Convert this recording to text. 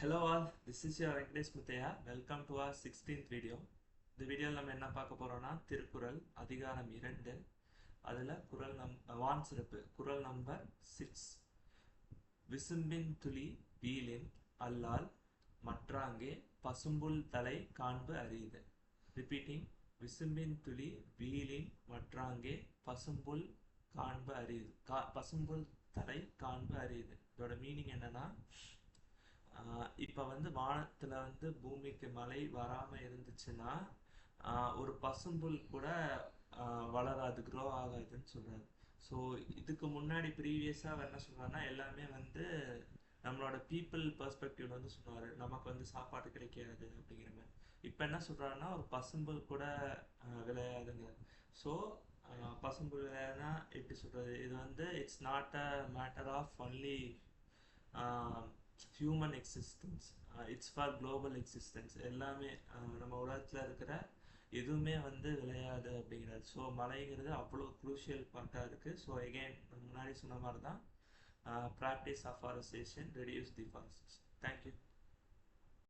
Hello all, this is your Venkatesh Muthaya. Welcome to our 16th video. இந்த வீடியோவில் நம்ம என்ன பார்க்க போகிறோம்னா திருக்குறள் அதிகாரம் இரண்டு. அதில் குரல் நம் வான் சிறப்பு. குறள் நம்பர் சிக்ஸ் விசும்பின் துளி வீலின் அல்லால் மற்றாங்கே பசும்புல் தலை காண்பு அரியுது ரிப்பீட்டிங் விசும்பின் துளி வீலின் மற்றாங்கே பசும்புல் காண்பு அரியுது கா பசும்புல் தலை காண்பு அரியுது இதோட மீனிங் என்னன்னா இப்போ வந்து வானத்தில் வந்து பூமிக்கு மழை வராமல் இருந்துச்சுன்னா ஒரு பசும்புல் கூட வளராது க்ரோ ஆகாதுன்னு சொல்கிறாரு ஸோ இதுக்கு முன்னாடி ப்ரீவியஸாக என்ன சொல்கிறாருன்னா எல்லாமே வந்து நம்மளோட பீப்புள் பர்ஸ்பெக்டிவ்ல வந்து சொன்னார் நமக்கு வந்து சாப்பாடு கிடைக்காது அப்படிங்கிற மாதிரி. இப்போ என்ன சொல்கிறாருன்னா ஒரு பசும்புல் கூட விளையாதுங்கிறார் விளையாதுங்க. ஸோ பசும்புல் விளையாடுனா எப்படி சொல்கிறது இது வந்து it's not a matter of only human existence it's for global existence எல்லாமே uh, நம்ம உலகத்தில் இருக்கிற எதுவுமே வந்து விளையாது அப்படிங்கிறது. ஸோ மலைங்கிறது அவ்வளோ குரூஷியல் பார்ட்டாக இருக்குது ஸோ எகெயின் முன்னாடி சொன்ன மாதிரி தான் practice afforestation reduce the forestation thank you